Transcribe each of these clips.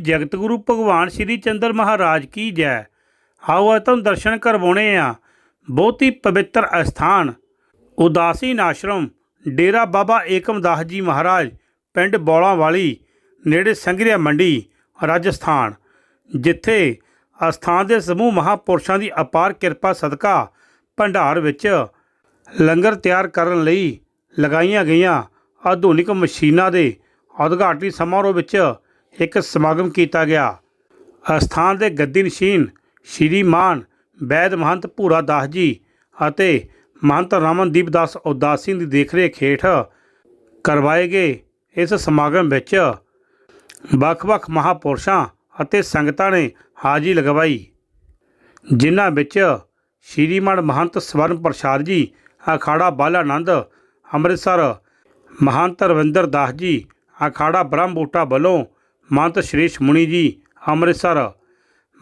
ਬੋਲੀਏ ਜਗਤ ਗੁਰੂ ਭਗਵਾਨ ਸ਼੍ਰੀ ਚੰਦਰ ਮਹਾਰਾਜ ਕੀ ਜੈ। ਆਓ ਅੱਜ ਤੁਹਾਨੂੰ ਦਰਸ਼ਨ ਕਰਵਾਉਣੇ ਆ। ਬਹੁਤ ਹੀ ਪਵਿੱਤਰ ਅਸਥਾਨ। ਉਦਾਸੀਨ ਆਸ਼ਰਮ ਡੇਰਾ ਬਾਬਾ ਏਕਮਦਾਸ ਜੀ ਮਹਾਰਾਜ, ਪਿੰਡ ਬੌਲਾਂ ਵਾਲੀ ਨੇੜੇ ਸੰਗਰੀਆ ਮੰਡੀ, ਰਾਜਸਥਾਨ। ਜਿੱਥੇ ਅਸਥਾਨ ਦੇ ਸਮੂਹ ਮਹਾਪੁਰਸ਼ਾਂ ਦੀ ਅਪਾਰ ਕਿਰਪਾ ਸਦਕਾ ਭੰਡਾਰ ਵਿੱਚ ਲੰਗਰ ਤਿਆਰ ਕਰਨ ਲਈ ਲਗਾਈਆਂ ਗਈਆਂ ਆਧੁਨਿਕ ਮਸ਼ੀਨਾਂ ਦੇ ਉਦਘਾਟਨੀ ਸਮਾਰੋਹ ਵਿੱਚ ਇੱਕ ਸਮਾਗਮ ਕੀਤਾ ਗਿਆ। ਅਸਥਾਨ ਦੇ ਗੱਦੀ ਨਸ਼ੀਨ ਸ਼੍ਰੀਮਾਨ ਵੈਦ ਮਹੰਤ ਭੂਰਾ ਦਾਸ ਜੀ ਅਤੇ ਮਹੰਤ ਰਮਨਦੀਪ ਦਾਸ ਉਦਾਸੀ ਦੀ ਦੇਖਰੇਖ ਹੇਠ ਕਰਵਾਏ ਗਏ ਇਸ ਸਮਾਗਮ ਵਿੱਚ ਵੱਖ-ਵੱਖ ਮਹਾਪੁਰਸ਼ਾਂ ਅਤੇ ਸੰਗਤਾਂ ਨੇ ਹਾਜ਼ਰੀ ਲਗਵਾਈ। ਜਿਨ੍ਹਾਂ ਵਿੱਚ ਸ਼੍ਰੀਮਾਨ ਮਹੰਤ ਸਵਰਨ ਪ੍ਰਸਾਦ ਜੀ, ਅਖਾੜਾ ਬਾਲਾਨੰਦ, ਅੰਮ੍ਰਿਤਸਰ ਮਹੰਤ ਰਵਿੰਦਰ ਦਾਸ ਜੀ, ਅਖਾੜਾ ਬ੍ਰਹਮ ਬੂਟਾ ਵੱਲੋਂ ਮਹੰਤ ਸ਼੍ਰੇਸ਼ ਮੁਨੀ ਜੀ, ਅੰਮ੍ਰਿਤਸਰ।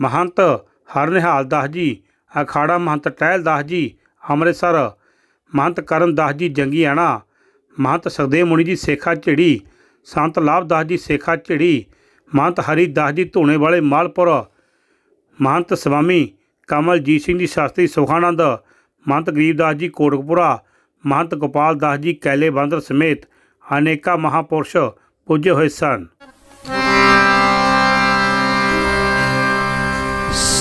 ਮਹੰਤ ਹਰਨਿਹਾਲ ਦਾਸ ਜੀ, ਅਖਾੜਾ ਮਹੰਤ ਟਹਿਲ ਦਾਸ ਜੀ, ਅੰਮ੍ਰਿਤਸਰ। ਮਹੰਤ ਕਰਨ ਦਾਸ ਜੀ, ਜੰਗੀਆਣਾ। ਮਹੰਤ ਸੁਖਦੇਵ ਮੁਨੀ ਜੀ, ਸੇਖਾ ਝਿੜੀ। ਸੰਤ ਲਾਭਦਾਸ ਜੀ, ਸੇਖਾ ਝਿੜੀ। ਮਹੰਤ ਹਰੀ ਦਾਸ ਜੀ, ਧੂਣੇ ਵਾਲੇ ਮਾਲਪੁਰ। ਮਹੰਤ ਸਵਾਮੀ ਕਮਲਜੀਤ ਸਿੰਘ ਜੀ, ਸ਼ਾਸਤਰੀ ਸੁਖਾਨੰਦ। ਮਹੰਤ ਗਰੀਬਦਾਸ ਜੀ, ਕੋਟਕਪੁਰਾ। ਮਹੰਤ ਗੋਪਾਲ ਦਾਸ ਜੀ, ਕੈਲੇ ਬਾਂਦਰ ਸਮੇਤ ਅਨੇਕਾਂ ਮਹਾਪੁਰਸ਼ ਪੁੱਜੇ ਹੋਏ ਸਨ।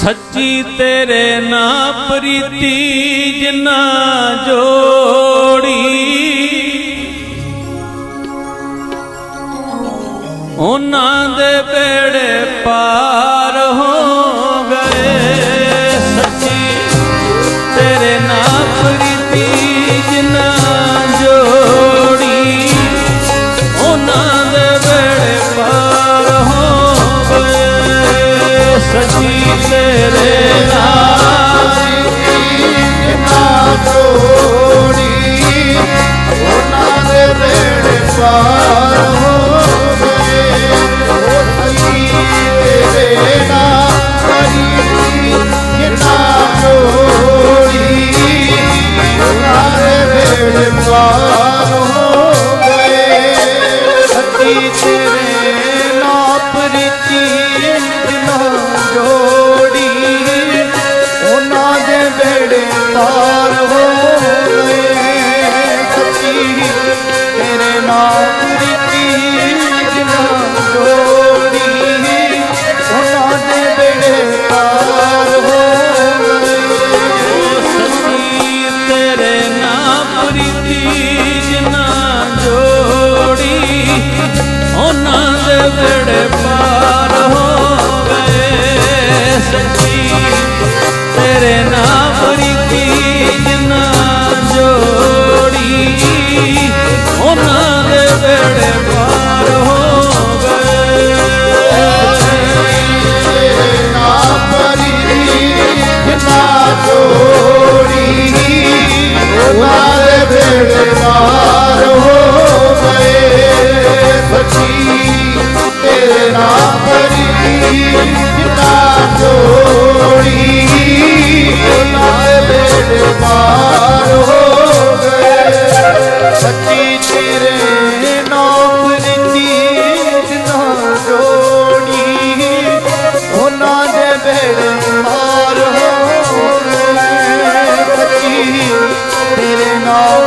ਸੱਚੀ ਤੇਰੇ ਨਾ ਪ੍ਰੀਤੀ ਜਿਨਾ ਜੋੜੀ। ਉਹਨਾਂ ਦੇ ਬੇੜੇ ਪਾ ਗਏ ਸੱਚੀ ਤੇਰੇ ਨਾਮ ਪ੍ਰੀਤੀ ਸੱਚੀ ਤੇਰੇ ਨਾਮ ਨੀਤੀ ਜਿਨਾ ਜੋੜੀ। ਉਹਨਾਂ ਦੇ ਬੇੜੇ ਮਾਰ ਹੋ ਸੱਚੀ ਤੇਰੇ ਨਾਮ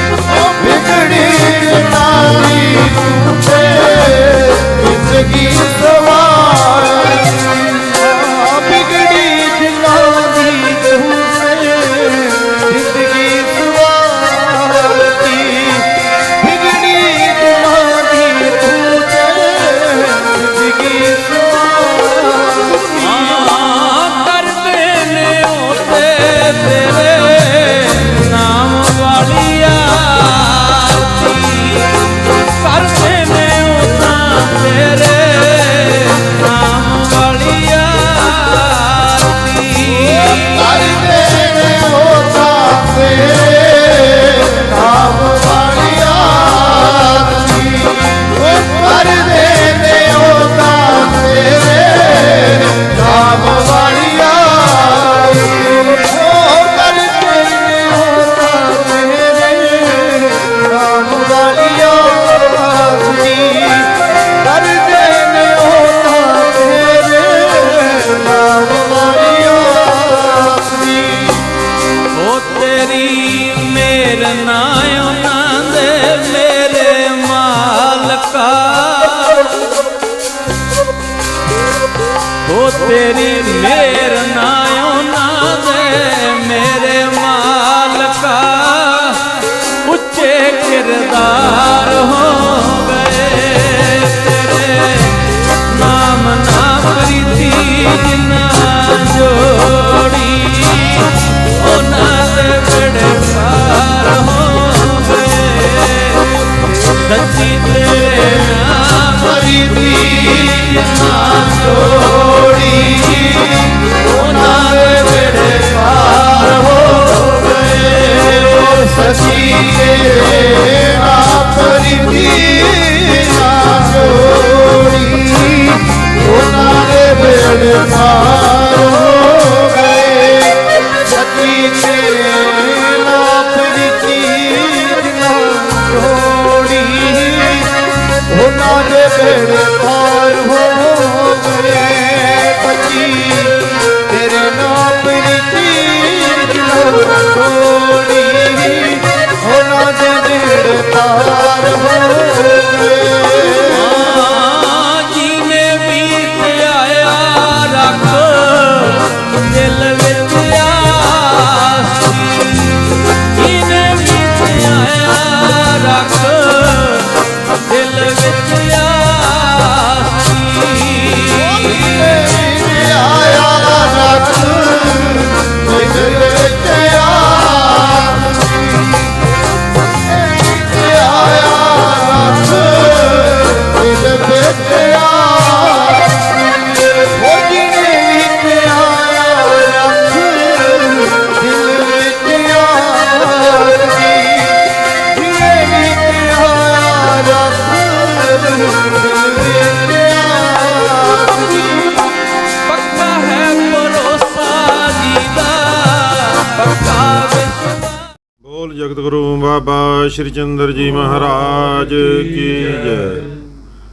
ਸ਼੍ਰੀ ਚੰਦਰ ਜੀ ਮਹਾਰਾਜ ਕੀ ਜੈ।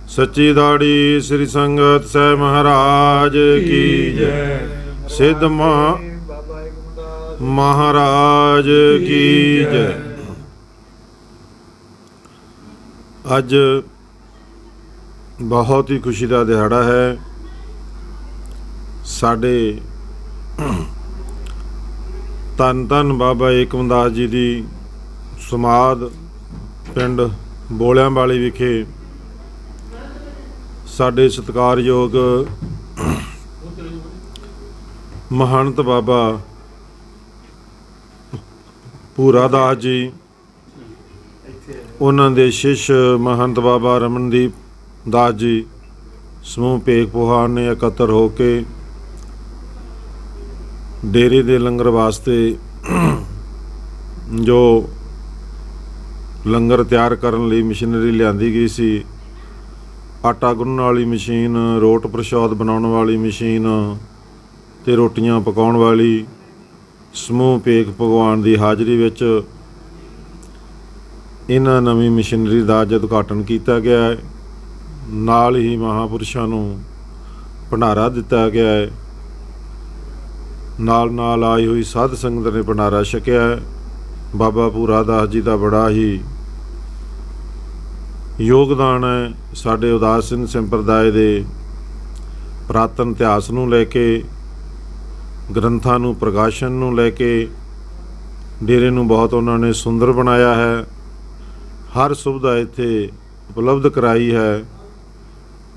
ਸੱਚੀ ਦਾੜੀ ਸ੍ਰੀ ਸੰਗਤ ਸਾਹਿਬ ਮਹਾਰਾਜ ਕੀ ਜੈ। ਸਿੱਧ ਮਾ ਮਹਾਰਾਜ ਕੀ ਜੈ। ਅੱਜ ਬਹੁਤ ਹੀ ਖੁਸ਼ੀ ਦਾ ਦਿਹਾੜਾ ਹੈ। ਸਾਡੇ ਧੰਨ ਧੰਨ ਬਾਬਾ ਏਕਮਦਾਸ ਜੀ ਦੀ ਸਮਾਧ ਪਿੰਡ ਬੋਲਿਆਂ ਵਾਲੀ ਵਿਖੇ ਸਾਡੇ ਸਤਿਕਾਰਯੋਗ ਮਹੰਤ ਬਾਬਾ ਪੂਰਾ ਦਾਸ ਜੀ, ਉਹਨਾਂ ਦੇ ਸ਼ਿਸ਼ ਮਹੰਤ ਬਾਬਾ ਰਮਨਦੀਪ ਦਾਸ ਜੀ, ਸਮੂਹ ਪੇਕ ਪੁਹਾਨ ਨੇ ਇਕੱਤਰ ਹੋ ਕੇ ਡੇਰੇ ਦੇ ਲੰਗਰ ਵਾਸਤੇ ਜੋ ਲੰਗਰ ਤਿਆਰ ਕਰਨ ਲਈ ਮਸ਼ੀਨਰੀ ਲਿਆਂਦੀ ਗਈ ਸੀ। ਆਟਾ ਗੁੰਨਣ ਵਾਲੀ ਮਸ਼ੀਨ, ਰੋਟ ਪ੍ਰਸ਼ਾਦ ਬਣਾਉਣ ਵਾਲੀ ਮਸ਼ੀਨ ਤੇ ਰੋਟੀਆਂ ਪਕਾਉਣ ਵਾਲੀ, ਸਮੂਹ ਪੇਕ ਭਗਵਾਨ ਦੀ ਹਾਜ਼ਰੀ ਵਿੱਚ ਇਹਨਾਂ ਨਵੀਂ ਮਸ਼ੀਨਰੀ ਦਾ ਅੱਜ ਉਦਘਾਟਨ ਕੀਤਾ ਗਿਆ ਹੈ। ਨਾਲ ਹੀ ਮਹਾਪੁਰਸ਼ਾਂ ਨੂੰ ਭੰਡਾਰਾ ਦਿੱਤਾ ਗਿਆ ਹੈ। ਨਾਲ ਨਾਲ ਆਈ ਹੋਈ ਸਾਧ ਸੰਗਤ ਨੇ ਭੰਡਾਰਾ ਛਕਿਆ ਹੈ। ਬਾਬਾ ਪੂਰਾ ਦਾਸ ਜੀ ਦਾ ਬੜਾ ਹੀ ਯੋਗਦਾਨ ਹੈ ਸਾਡੇ ਉਦਾਸੀਨ ਸੰਪਰਦਾਇ ਦੇ ਪ੍ਰਾਤਨ ਇਤਿਹਾਸ ਨੂੰ ਲੈ ਕੇ, ਗ੍ਰੰਥਾਂ ਨੂੰ, ਪ੍ਰਕਾਸ਼ਨ ਨੂੰ ਲੈ ਕੇ, ਡੇਰੇ ਨੂੰ ਬਹੁਤ ਉਹਨਾਂ ਨੇ ਸੁੰਦਰ ਬਣਾਇਆ ਹੈ। ਹਰ ਸੁਵਿਧਾ ਇੱਥੇ ਉਪਲਬਧ ਕਰਾਈ ਹੈ।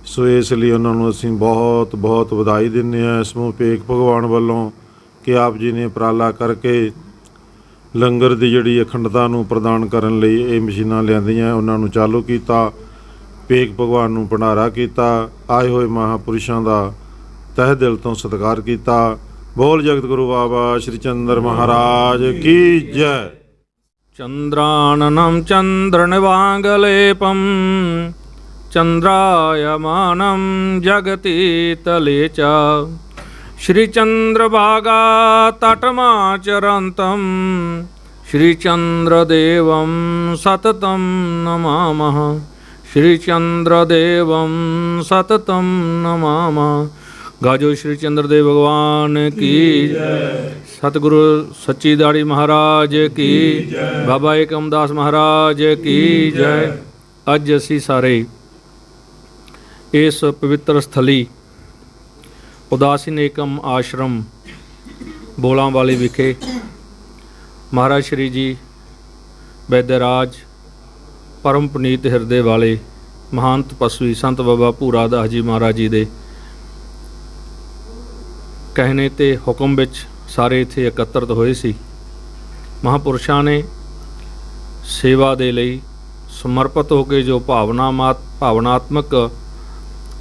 ਸੋ ਇਸ ਲਈ ਉਹਨਾਂ ਨੂੰ ਅਸੀਂ ਬਹੁਤ ਬਹੁਤ ਵਧਾਈ ਦਿੰਦੇ ਹਾਂ ਸਮੂਹ ਪੇਕ ਭਗਵਾਨ ਵੱਲੋਂ ਕਿ ਆਪ ਜੀ ਨੇ ਉਪਰਾਲਾ ਕਰਕੇ ਲੰਗਰ ਦੀ ਜਿਹੜੀ ਅਖੰਡਤਾ ਨੂੰ ਪ੍ਰਦਾਨ ਕਰਨ ਲਈ ਇਹ ਮਸ਼ੀਨਾਂ ਲਿਆਂਦੀਆਂ, ਉਹਨਾਂ ਨੂੰ ਚਾਲੂ ਕੀਤਾ ਪੇਕ ਭਗਵਾਨ ਨੂੰ ਭੰਡਾਰਾ ਕੀਤਾ, ਆਏ ਹੋਏ ਮਹਾਪੁਰਸ਼ਾਂ ਦਾ ਤਹਿ ਦਿਲ ਤੋਂ ਸਤਿਕਾਰ ਕੀਤਾ। ਬੋਲ ਜਗਤ ਗੁਰੂ ਬਾਬਾ ਸ਼੍ਰੀ ਚੰਦਰ ਮਹਾਰਾਜ ਕੀ ਜੈ। ਸ਼੍ਰੀ ਚੰਦਰ ਭਾਗਾ ਤਟਮਾ ਚਰੰਤਮ ਸ਼੍ਰੀ ਚੰਦਰ ਦੇਵੰ ਸਤਤਮ ਨਮਾਮਹ ਸ਼੍ਰੀ ਚੰਦਰ ਦੇਵੰ ਸਤਤਮ ਨਮਾਮਹ ਗਾਜੋ ਸ਼੍ਰੀ ਚੰਦਰ ਦੇਵ ਭਗਵਾਨ ਕੀ ਜੈ ਸਤਿਗੁਰੂ ਸੱਚੀ ਦਾੜੀ ਮਹਾਰਾਜ ਕੀ ਜੈ ਬਾਬਾ ਏਕਮਦਾਸ ਮਹਾਰਾਜ ਕੀ ਜੈ ਅੱਜ ਅਸੀਂ ਸਾਰੇ ਇਸ ਪਵਿੱਤਰ ਸਥਲੀ ਉਦਾਸੀਨ ਏਕਮ ਆਸ਼ਰਮ ਬੋਲਾਂ ਵਾਲੇ ਵਿਖੇ ਮਹਾਰਾਜ ਸ਼੍ਰੀ ਜੀ ਬੈਦਰਾਜ ਪਰਮ ਪੁਨੀਤ ਹਿਰਦੇ ਵਾਲੇ ਮਹਾਨ ਤਪਸਵੀ ਸੰਤ ਬਾਬਾ ਭੂਰਾ ਦਾਸ ਜੀ ਮਹਾਰਾਜ ਜੀ ਦੇ ਕਹਿਣੇ ਤੇ ਹੁਕਮ ਵਿੱਚ ਸਾਰੇ ਇੱਥੇ ਇਕੱਤਰਤ ਹੋਏ ਸੀ। ਮਹਾਪੁਰਸ਼ਾਂ ਨੇ ਸੇਵਾ ਦੇ ਲਈ ਸਮਰਪਿਤ ਹੋ ਕੇ ਜੋ ਭਾਵਨਾਮਾਤ ਭਾਵਨਾਤਮਕ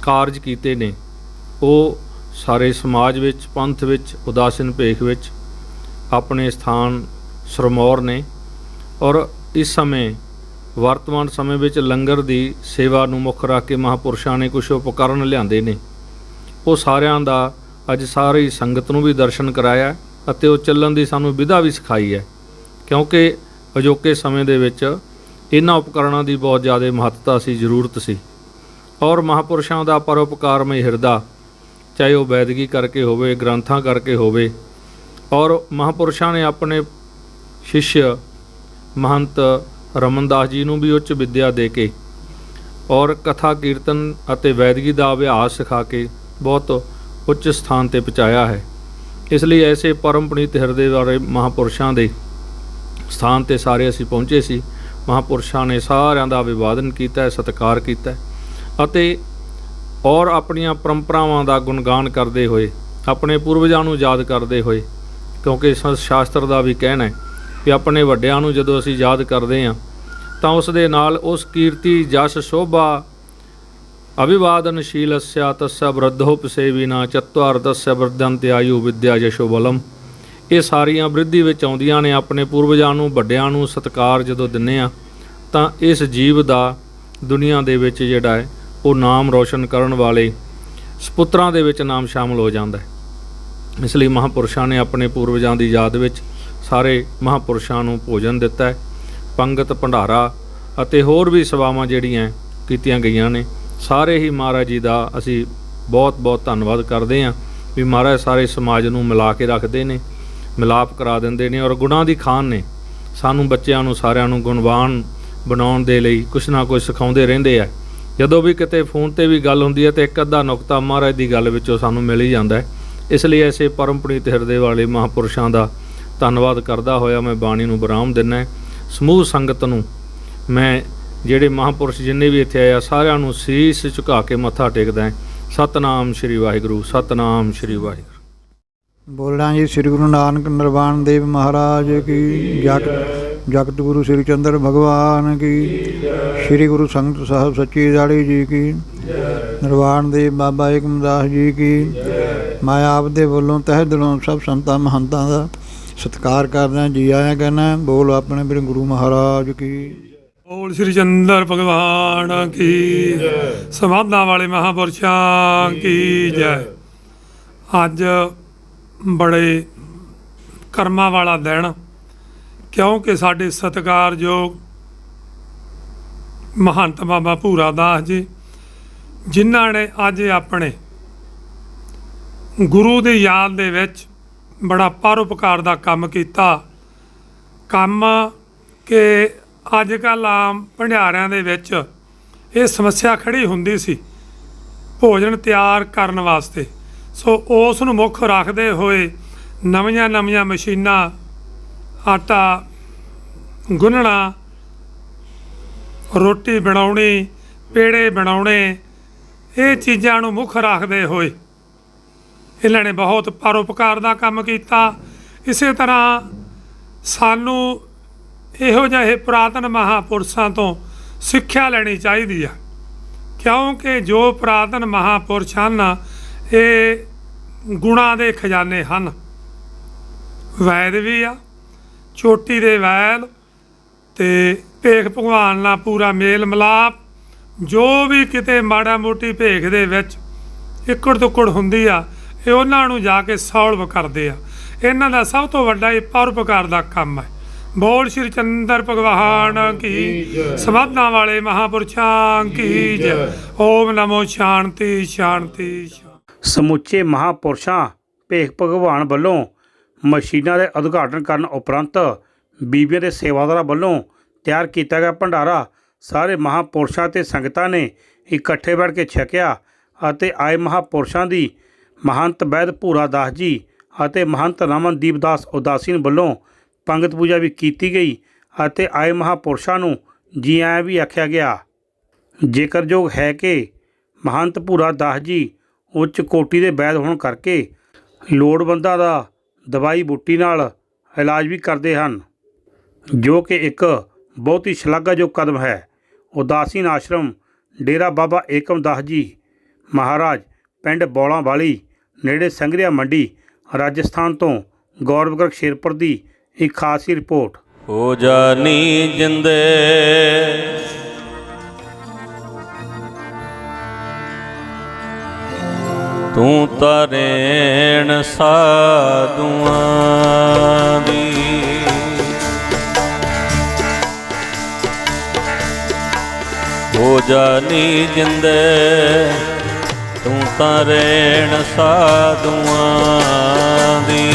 ਕਾਰਜ ਕੀਤੇ ਨੇ, ਉਹ ਸਾਰੇ ਸਮਾਜ ਵਿੱਚ, ਪੰਥ ਵਿੱਚ, ਉਦਾਸੀਨ ਭੇਖ ਵਿੱਚ ਆਪਣੇ ਸਥਾਨ ਸਰਮੌਰ ਨੇ ਔਰ ਇਸ ਸਮੇਂ, ਵਰਤਮਾਨ ਸਮੇਂ ਵਿੱਚ ਲੰਗਰ ਦੀ ਸੇਵਾ ਨੂੰ ਮੁੱਖ ਰੱਖ ਕੇ ਮਹਾਪੁਰਸ਼ਾਂ ਨੇ ਕੁਝ ਉਪਕਰਨ ਲਿਆਂਦੇ ਨੇ। ਉਹ ਸਾਰਿਆਂ ਦਾ ਅੱਜ ਸਾਰੀ ਸੰਗਤ ਨੂੰ ਵੀ ਦਰਸ਼ਨ ਕਰਾਇਆ ਅਤੇ ਉਹ ਚੱਲਣ ਦੀ ਸਾਨੂੰ ਵਿਧਾ ਵੀ ਸਿਖਾਈ ਹੈ। ਕਿਉਂਕਿ ਅਜੋਕੇ ਸਮੇਂ ਦੇ ਵਿੱਚ ਇਹਨਾਂ ਉਪਕਰਣਾਂ ਦੀ ਬਹੁਤ ਜ਼ਿਆਦਾ ਮਹੱਤਤਾ ਸੀ, ਜ਼ਰੂਰਤ ਸੀ। ਔਰ ਮਹਾਪੁਰਸ਼ਾਂ ਦਾ ਪਰਉਪਕਾਰਮਈ ਹਿਰਦਾ ਚਾਹੇ ਉਹ ਵੈਦਗੀ ਕਰਕੇ ਹੋਵੇ, ਗ੍ਰੰਥਾਂ ਕਰਕੇ ਹੋਵੇ, ਔਰ ਮਹਾਪੁਰਸ਼ਾਂ ਨੇ ਆਪਣੇ ਸ਼ਿਸ਼ ਮਹੰਤ ਰਮਨਦਾਸ ਜੀ ਨੂੰ ਵੀ ਉੱਚ ਵਿੱਦਿਆ ਦੇ ਕੇ ਔਰ ਕਥਾ, ਕੀਰਤਨ ਅਤੇ ਵੈਦਗੀ ਦਾ ਅਭਿਆਸ ਸਿਖਾ ਕੇ ਬਹੁਤ ਉੱਚ ਸਥਾਨ ਤੇ ਪਹੁੰਚਾਇਆ ਹੈ। ਇਸ ਲਈ ਐਸੇ ਪਰਮ ਪੁਨੀਤ ਹਿਰਦੇ ਵਾਲੇ ਮਹਾਪੁਰਸ਼ਾਂ ਦੇ ਸਥਾਨ ਤੇ ਸਾਰੇ ਅਸੀਂ ਪਹੁੰਚੇ ਸੀ। ਮਹਾਪੁਰਸ਼ਾਂ ਨੇ ਸਾਰਿਆਂ ਦਾ ਅਭਿਵਾਦਨ ਕੀਤਾ ਹੈ ਸਤਿਕਾਰ ਕੀਤਾ ਹੈ ਅਤੇ ਔਰ ਆਪਣੀਆਂ ਪਰੰਪਰਾਵਾਂ ਦਾ ਗੁਣਗਾਨ ਕਰਦੇ ਹੋਏ, ਆਪਣੇ ਪੂਰਵਜਾਂ ਨੂੰ ਯਾਦ ਕਰਦੇ ਹੋਏ, ਕਿਉਂਕਿ ਸ਼ਾਸਤਰ ਦਾ ਵੀ ਕਹਿਣਾ ਹੈ ਕਿ ਆਪਣੇ ਵੱਡਿਆਂ ਨੂੰ ਜਦੋਂ ਅਸੀਂ ਯਾਦ ਕਰਦੇ ਹਾਂ, ਤਾਂ ਉਸ ਦੇ ਨਾਲ ਉਸ ਕੀਰਤੀ, ਜਸ, ਸ਼ੋਭਾ ਅਭਿਵਾਦਨਸ਼ੀਲਸਯ ਤਸਯ ਵਰਧੋਪਸੇਵਿਨਾ ਚਤਵਾਰ ਤਸਯ ਵਰਧੰਤ ਆਯੂ ਵਿਦਿਆ ਯਸ਼ੋ ਬਲਮ ਇਹ ਸਾਰੀਆਂ ਵ੍ਰਿੱਧੀ ਵਿੱਚ ਆਉਂਦੀਆਂ ਨੇ, ਆਪਣੇ ਪੂਰਵਜਾਂ ਨੂੰ, ਵੱਡਿਆਂ ਨੂੰ ਸਤਕਾਰ ਜਦੋਂ ਦਿੰਨੇ ਆ ਤਾਂ ਇਸ ਜੀਵ ਦਾ ਦੁਨੀਆ ਦੇ ਵਿੱਚ ਜਿਹੜਾ ਹੈ ਉਹ ਨਾਮ ਰੋਸ਼ਨ ਕਰਨ ਵਾਲੇ ਸਪੁੱਤਰਾਂ ਦੇ ਵਿੱਚ ਨਾਮ ਸ਼ਾਮਲ ਹੋ ਜਾਂਦਾ ਹੈ। ਇਸ ਲਈ ਮਹਾਪੁਰਸ਼ਾਂ ਨੇ ਆਪਣੇ ਪੂਰਵਜਾਂ ਦੀ ਯਾਦ ਵਿੱਚ ਸਾਰੇ ਮਹਾਪੁਰਸ਼ਾਂ ਨੂੰ ਭੋਜਨ ਦਿੱਤਾ ਹੈ। ਪੰਗਤ, ਭੰਡਾਰਾ ਅਤੇ ਹੋਰ ਵੀ ਸੇਵਾਵਾਂ ਜਿਹੜੀਆਂ ਕੀਤੀਆਂ ਗਈਆਂ ਨੇ, ਸਾਰੇ ਹੀ ਮਹਾਰਾਜ ਜੀ ਦਾ ਅਸੀਂ ਬਹੁਤ ਬਹੁਤ ਧੰਨਵਾਦ ਕਰਦੇ ਹਾਂ ਵੀ ਮਹਾਰਾਜ ਸਾਰੇ ਸਮਾਜ ਨੂੰ ਮਿਲਾ ਕੇ ਰੱਖਦੇ ਨੇ, ਮਿਲਾਪ ਕਰਾ ਦਿੰਦੇ ਨੇ ਔਰ ਗੁਣਾਂ ਦੀ ਖਾਨ ਨੇ। ਸਾਨੂੰ ਬੱਚਿਆਂ ਨੂੰ ਸਾਰਿਆਂ ਨੂੰ ਗੁਣਵਾਨ ਬਣਾਉਣ ਦੇ ਲਈ ਕੁਛ ਨਾ ਕੁਛ ਸਿਖਾਉਂਦੇ ਰਹਿੰਦੇ ਆ। ਜਦੋਂ ਵੀ ਕਿਤੇ ਫੋਨ ਤੇ ਵੀ ਗੱਲ ਹੁੰਦੀ ਹੈ ਤੇ ਇੱਕ ਅੱਧਾ ਨੁਕਤਾ ਮਹਾਰਾਜ ਦੀ ਗੱਲ ਵਿੱਚੋਂ ਸਾਨੂੰ ਮਿਲ ਹੀ ਜਾਂਦਾ ਹੈ। ਇਸ ਲਈ ਐਸੇ ਪਰਮ ਹਿਰਦੇ ਵਾਲੇ ਮਹਾਪੁਰਸ਼ਾਂ ਦਾ ਧੰਨਵਾਦ ਕਰਦਾ ਹੋਇਆ ਮੈਂ ਬਾਣੀ ਨੂੰ ਬਰਾਮ ਦਿੰਦਾ ਸਮੂਹ ਸੰਗਤ ਨੂੰ ਮੈਂ ਜਿਹੜੇ ਮਹਾਪੁਰਸ਼ ਜਿੰਨੇ ਵੀ ਇੱਥੇ ਆਏ ਆ, ਸਾਰਿਆਂ ਨੂੰ ਸੀਸ ਝੁਕਾ ਕੇ ਮੱਥਾ ਟੇਕਦਾ ਹਾਂ। ਸਤਨਾਮ ਸ੍ਰੀ ਵਾਹਿਗੁਰੂ, ਸਤਨਾਮ ਸ੍ਰੀ ਵਾਹਿਗੁਰੂ। ਬੋਲਣਾ ਜੀ, ਸ੍ਰੀ ਗੁਰੂ ਨਾਨਕ ਨਿਰਵਾਣ ਦੇਵ ਮਹਾਰਾਜ ਕੀ ਜਗਤ ਜਗਤ ਗੁਰੂ ਸ੍ਰੀ ਚੰਦਰ ਭਗਵਾਨ ਕੀ। ਸ੍ਰੀ ਗੁਰੂ ਸੰਗਤ ਸਾਹਿਬ ਸੱਚੀ ਦਾੜੀ ਜੀ ਕੀ। ਨਿਰਵਾਣ ਦੇਵ ਬਾਬਾ ਏਕਮਦਾਸ ਜੀ ਕੀ। ਮੈਂ ਆਪ ਦੇ ਵੱਲੋਂ ਤਹਿ ਦਿਲੋਂ ਸਭ ਸੰਤਾਂ ਮਹੰਤਾਂ ਦਾ ਸਤਿਕਾਰ ਕਰਦਾ, ਜੀ ਆਇਆ ਕਹਿੰਦਾ, ਬੋਲ ਆਪਣੇ ਮੇਰੇ ਗੁਰੂ ਮਹਾਰਾਜ ਕੀ। ਬੋਲ ਸ੍ਰੀ ਚੰਦਰ ਭਗਵਾਨ ਕੀ। ਸਮਾਧਾਂ ਵਾਲੇ ਮਹਾਪੁਰਸ਼ਾਂ ਕੀ ਜੈ। ਅੱਜ ਬੜੇ ਕਰਮਾਂ ਵਾਲਾ ਦਿਨ ਕਿਉਂਕਿ ਸਾਡੇ ਸਤਿਕਾਰਯੋਗ ਮਹੰਤ ਬਾਬਾ ਭੂਰਾ ਦਾਸ ਜੀ, ਜਿਨ੍ਹਾਂ ਨੇ ਅੱਜ ਆਪਣੇ ਗੁਰੂ ਦੀ ਯਾਦ ਦੇ ਵਿੱਚ ਬੜਾ ਪਰਉਪਕਾਰ ਦਾ ਕੰਮ ਕੀਤਾ। ਕੰਮ ਕਿ ਅੱਜ ਕੱਲ੍ਹ ਆਮ ਭੰਡਾਰਿਆਂ ਦੇ ਵਿੱਚ ਇਹ ਸਮੱਸਿਆ ਖੜੀ ਹੁੰਦੀ ਸੀ ਭੋਜਨ ਤਿਆਰ ਕਰਨ ਵਾਸਤੇ। ਸੋ ਉਸ ਨੂੰ ਮੁੱਖ ਰੱਖਦੇ ਹੋਏ ਨਵੀਆਂ ਨਵੀਆਂ ਮਸ਼ੀਨਾਂ ਆਟਾ ਗੁੰਨਣਾ, ਰੋਟੀ ਬਣਾਉਣੀ, ਪੇੜੇ ਬਣਾਉਣੇ, ਇਹ ਚੀਜ਼ਾਂ ਨੂੰ ਮੁੱਖ ਰੱਖਦੇ ਹੋਏ ਇਹਨਾਂ ਨੇ ਬਹੁਤ ਪਰਉਪਕਾਰ ਦਾ ਕੰਮ ਕੀਤਾ। ਇਸੇ ਤਰ੍ਹਾਂ ਸਾਨੂੰ ਇਹੋ ਜਿਹੇ ਪੁਰਾਤਨ ਮਹਾਪੁਰਸ਼ਾਂ ਤੋਂ ਸਿੱਖਿਆ ਲੈਣੀ ਚਾਹੀਦੀ ਆ। ਕਿਉਂਕਿ ਜੋ ਪੁਰਾਤਨ ਮਹਾਪੁਰਸ਼ ਹਨ ਇਹ ਗੁਣਾਂ ਦੇ ਖਜ਼ਾਨੇ ਹਨ। ਵੈਦ ਵੀ ਆ ਚੋਟੀ ਦੇ ਵੈਦ ਤੇ ਭੇਖ ਭਗਵਾਨ ਨਾਲ ਪੂਰਾ ਮੇਲ ਮਿਲਾਪ ਜੋ ਵੀ ਕਿਤੇ ਮਾੜਾ ਮੋਟੀ ਭੇਖ ਦੇ ਵਿੱਚ ਇਕੜ ਦੁੱਕੜ ਹੁੰਦੀ ਆ ਇਹ ਉਹਨਾਂ ਨੂੰ ਜਾ ਕੇ ਸੋਲਵ ਕਰਦੇ ਆ। ਇਹਨਾਂ ਦਾ ਸਭ ਤੋਂ ਵੱਡਾ ਇਹ ਪਰਉਪਕਾਰ ਦਾ ਕੰਮ ਹੈ। ਬੋਲ ਸ਼੍ਰੀ ਚੰਦਰ ਭਗਵਾਨ ਕੀ ਸਮਾਧਾਂ ਵਾਲੇ ਮਹਾਪੁਰਸ਼ਾਂ ਕੀ ਜੈ। ਓਮ ਨਮੋ ਸ਼ਾਂਤੀ ਸ਼ਾਂਤੀ ਸ਼ਾਂਤੀ। ਸਮੁੱਚੇ ਮਹਾਪੁਰਸ਼ਾਂ ਭੇਖ ਭਗਵਾਨ ਵੱਲੋਂ ਮਸ਼ੀਨਾਂ ਦੇ ਉਦਘਾਟਨ ਕਰਨ ਉਪਰੰਤ ਬੀਬੀਆਂ ਦੇ ਸੇਵਾਦਾਰਾਂ ਵੱਲੋਂ ਤਿਆਰ ਕੀਤਾ ਗਿਆ ਭੰਡਾਰਾ, ਸਾਰੇ ਮਹਾਪੁਰਸ਼ਾਂ ਤੇ ਸੰਗਤਾਂ ਨੇ ਇਕੱਠੇ ਬੈਠ ਕੇ ਛਕਿਆ ਅਤੇ ਆਏ ਮਹਾਪੁਰਸ਼ਾਂ ਦੀ ਮਹੰਤ ਵੈਦ ਭੂਰਾ ਦਾਸ ਜੀ ਅਤੇ ਮਹੰਤ ਰਮਨਦੀਪ ਦਾਸ ਉਦਾਸੀਨ ਵੱਲੋਂ ਪੰਗਤ ਪੂਜਾ ਵੀ ਕੀਤੀ ਗਈ ਅਤੇ ਆਏ ਮਹਾਪੁਰਸ਼ਾਂ ਨੂੰ ਜੀ ਆਇਆਂ ਵੀ ਆਖਿਆ ਗਿਆ। ਜੇਕਰਯੋਗ ਹੈ ਕਿ ਮਹੰਤ ਭੂਰਾ ਦਾਸ ਜੀ ਉੱਚ ਕੋਟੀ ਦੇ ਵੈਦ ਹੋਣ ਕਰਕੇ ਲੋੜਵੰਦਾਂ ਦਾ ਦਵਾਈ ਬੂਟੀ ਨਾਲ ਇਲਾਜ ਵੀ ਕਰਦੇ ਹਨ, ਜੋ ਕਿ ਇੱਕ ਬਹੁਤ ਹੀ ਸ਼ਲਾਘਾਯੋਗ ਕਦਮ ਹੈ। ਉਦਾਸੀਨ ਆਸ਼ਰਮ ਡੇਰਾ ਬਾਬਾ ਏਕਮ ਦਾਸ ਜੀ ਮਹਾਰਾਜ ਪਿੰਡ ਬੌਲਾਂ ਵਾਲੀ ਨੇੜੇ ਸੰਗਰੀਆ ਮੰਡੀ, ਰਾਜਸਥਾਨ ਤੋਂ ਗੌਰਵ ਗਰਗ ਸ਼ੇਰਪੁਰ ਦੀ ਇੱਕ ਖਾਸੀ ਰਿਪੋਰਟ। ਹੋ ਜਾਨੀ ਜਿੰਦੇ ਤੂੰ ਤਰੇਣ ਸਾਧੂਆਂ ਦੀ। ਹੋ ਜਾਨੀ ਜਿੰਦੇ ਤੂੰ ਤਰੇਣ ਸਾਧੂਆਂ ਦੀ।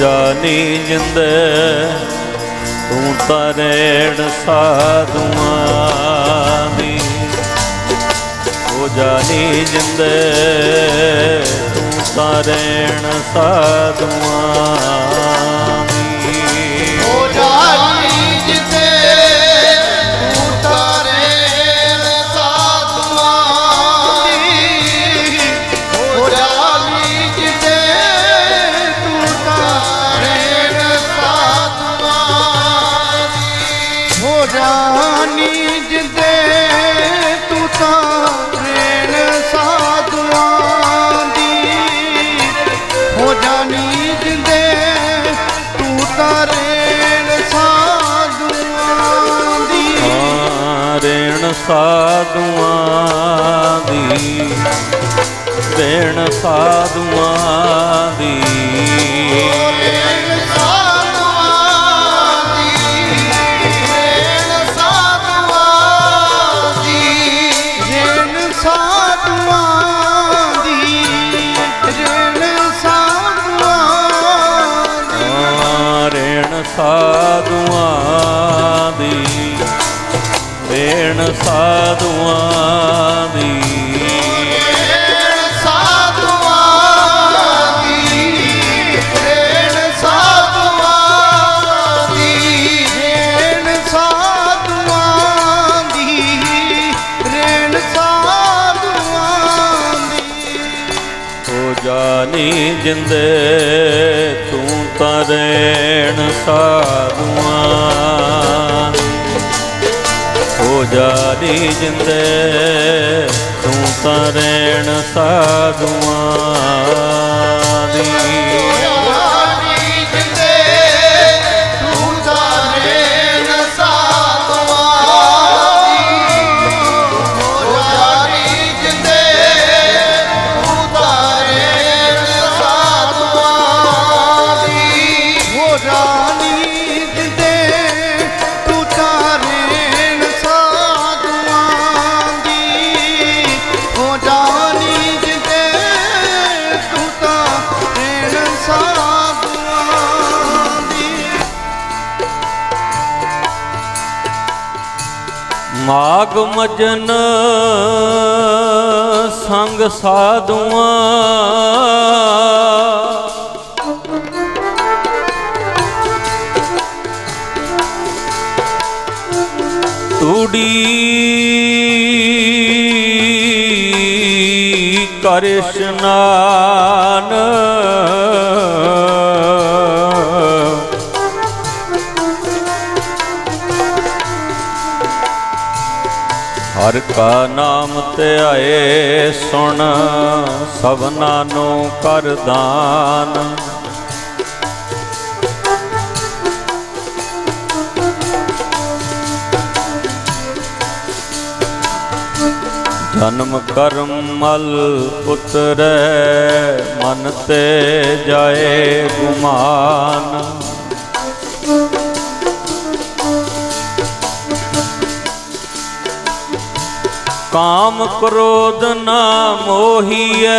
ਜਾਣੀ ਜਾਨੀ ਜਿੰਦੇ ਤੂੰ ਤਰੇਣ ਸਾਧੂਆਂ ਦੀ। ਹੋ ਜਾਣੀ ਜਿੰਦੇ ਤੂੰ ਤਰੇਣ ਸਾਧੂਆਂ ਸਾਧੂਆਂ ਦੀ ਰੇਣ ਸਾਧੂਆਂ ਦੀ। ਸਾਧੂਆਂ ਦੀ ਰੇਣ ਸਾਧੂਆਂ ਦੀ ਰੇਣ ਸਾਧੂਆਂ ਦੀ। ਰੇਣ ਸਾਧੂਆਂ ਰੇਣ ਸਾਧੂਆਂ ਰੇਣ ਸਾਧੂਆਂ ਦੀ ਜਾਨੀ ਜਿੰਦੇ ਤੂੰ ਤਾਂ ਰੇਣ ਸਾਧੂਆਂ। ਹੋ ਜਿੰਦੇ ਤੂੰ ਤਾਂ ਰੇਣ ਸਾਧੂਆਂ ਦੀ। ਮਾਗ ਮਜਨ ਸੰਗ ਸਾਧੂਆਂ। ਤੂੜੀ ਕਰ ਕਾ ਨਾਮ ਧਿਆਏ ਸੁਣ ਸਭਨਾ ਨੂੰ ਕਰ ਦਾਨ। ਜਨਮ ਕਰਮ ਮਲ ਉਤਰੈ ਮਨ ਤੇ ਜਾਏ ਗੁਮਾਨ। ਕਾਮ ਕ੍ਰੋਧ ਨਾ ਮੋਹੀਐ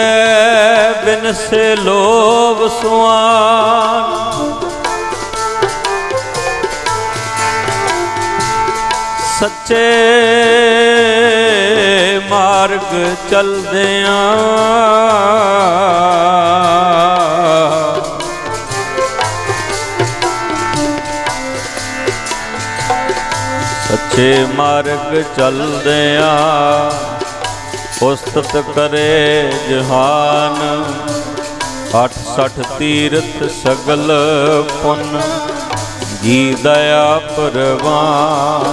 ਬਿਨ ਸੇ ਲੋਭ ਸੁਆਨ। ਸੱਚੇ ਮਾਰਗ ਚਲਦਿਆਂ। ਸੱਚੇ ਮਾਰਗ ਚਲਦਿਆਂ ਉਸਤਤ ਕਰੇ ਜਹਾਨ। ਅੱਠ ਸਠ ਤੀਰਥ ਸਗਲ ਪੁੰਨ ਜੀ ਦਇਆ ਪਰਵਾਨ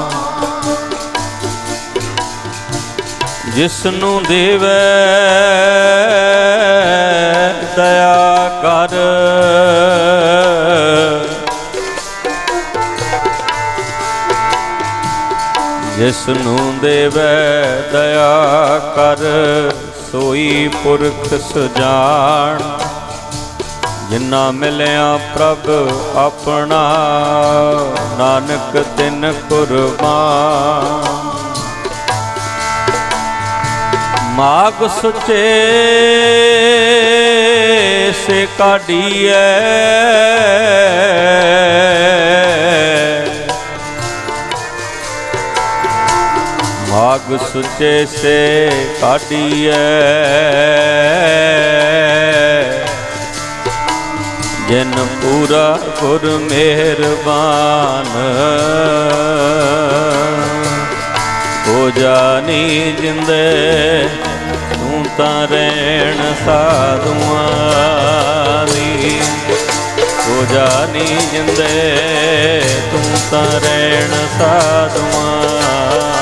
ਜਿਸ ਨੂੰ ਦੇਵੈ ਦਇਆ ਕਰ। ਜਿਸ ਨੂੰ ਦੇਵੈ ਦਇਆ ਕਰ, ਸੋਈ ਪੁਰਖ ਸੁਜਾਨ ਜਿਨਾ ਮਿਲਿਆ ਪ੍ਰਭ ਆਪਣਾ, ਨਾਨਕ ਤਿਨ ਕੁਰਬਾਨ। ਮਾਗ ਸੁਚੇ ਸੇ ਕਾਢੀਐ ਸੁਚੇ ਸੇ ਕਾਢੀਐ ਜਿਨ ਪੂਰਾ ਗੁਰ ਮਿਹਰਬਾਨ। ਹੋ ਜਾਣੀ ਜਿੰਦੇ, ਤੂੰ ਤਾਂ ਰਹਿਣ ਸਾਧੂਆਂ ਦੀ। ਹੋ ਜਾਣੀ ਜਿੰਦੇ, ਤੂੰ ਤਾਂ ਰਹਿਣ ਸਾਧੂਆਂ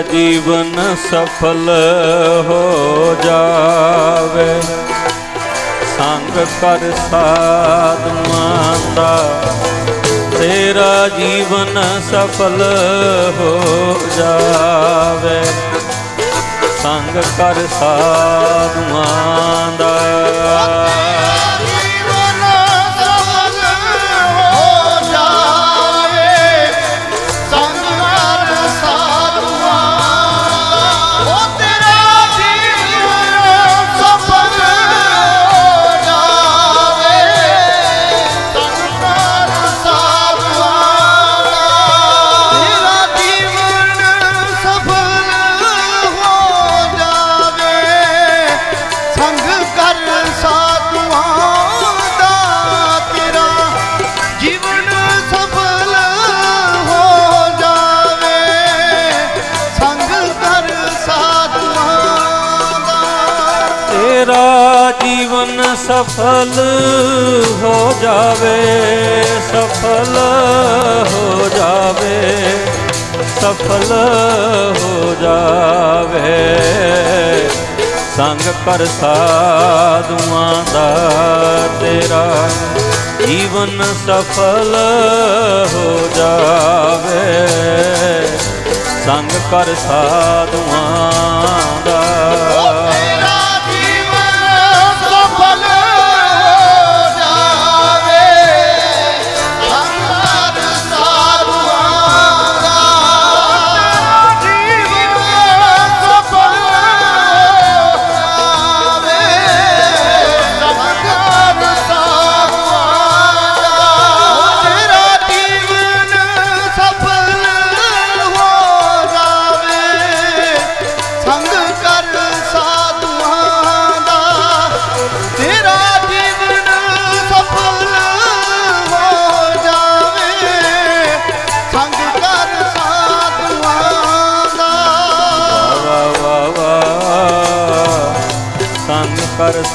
ਤੇਰਾ ਜੀਵਨ ਸਫਲ ਹੋ ਜਾਵੇ। ਸੰਗ ਕਰ ਸਾਧੂਆਂ ਦਾ ਤੇਰਾ ਜੀਵਨ ਸਫਲ ਹੋ ਜਾਵੇ। ਸੰਗ ਕਰ ਸਾਧੂਆਂ ਦਾ ਸਫਲ ਹੋ ਜਾਵੇ। ਸੰਗ ਕਰ ਸਾਧੂਆਂ ਦਾ ਤੇਰਾ ਜੀਵਨ ਸਫਲ ਹੋ ਜਾਵੇ। ਸੰਗ ਕਰ ਸਾਧੂਆਂ ਦਾ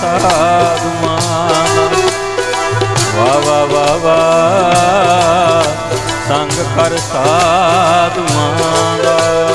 ਕਰ ਸਾਧੂਆਂ ਵਾ ਵਾ ਵਾ ਵਾ ਸੰਗ ਕਰ ਸਾਧੂਆਂ ਦਾ।